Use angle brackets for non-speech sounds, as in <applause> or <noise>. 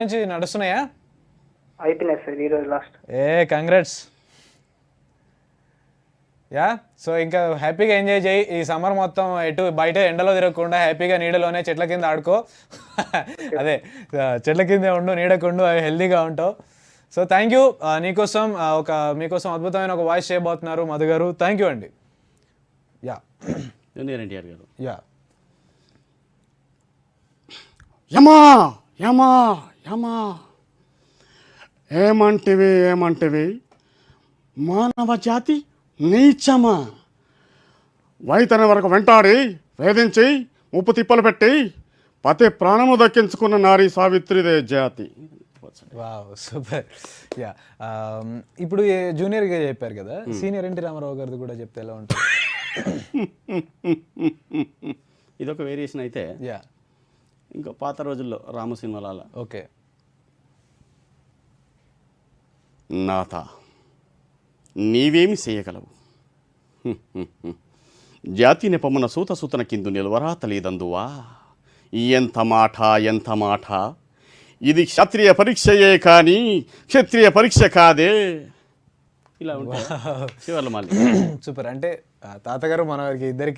నుంచి నడుస్తున్నాయా? అయిపోయినాయి సార్ ఈరోజు లాస్ట్ ఏ కంగ్రాట్స్ యా సో ఇంకా హ్యాపీగా ఎంజాయ్ చేయి. ఈ సమ్మర్ మొత్తం ఎటు బయట ఎండలో తిరగకుండా హ్యాపీగా నీడలోనే చెట్ల కింద ఆడుకో. అదే చెట్ల కింద ఉండు నీడకుండు అవి హెల్తీగా ఉంటావు. సో థ్యాంక్ యూ నీకోసం ఒక మీకోసం అద్భుతమైన ఒక వాయిస్ చేయబోతున్నారు మధు గారు. థ్యాంక్ యూ అండి. యా. ఎన్టీఆర్ గారు. యా. యమా యమా యమా ఏమంటివి ఏమంటివి? మానవ జాతి నీచమా? వైతన వరకు వెంటాడి వేధించి ముప్పు తిప్పలు పెట్టి పతి ప్రాణము దక్కించుకున్న నారీ సావిత్రిదే జాతి. సూపర్. యా ఇప్పుడు జూనియర్గా చెప్పారు కదా సీనియర్ ఎన్టీ రామారావు గారిది కూడా చెప్తే ఎలా ఉంటుంది? <laughs> ఇదొక వేరియేషన్ అయితే యా. ఇంకో పాత రోజుల్లో రాము సినిమాల ఓకే. నాథ నీవేమి చేయగలవు. జాతి నెపమున సూత సూతన కిందు నిలవరా తలీదందువా ఎంత మాట ఎంత మాట? ఇది క్షత్రియ పరీక్షయే కానీ క్షత్రియ పరీక్ష కాదే. ఇలా ఉంటాయి. చివర్లో మళ్ళీ <clears throat> సూపర్. అంటే తాతగారు మన ఇద్దరికి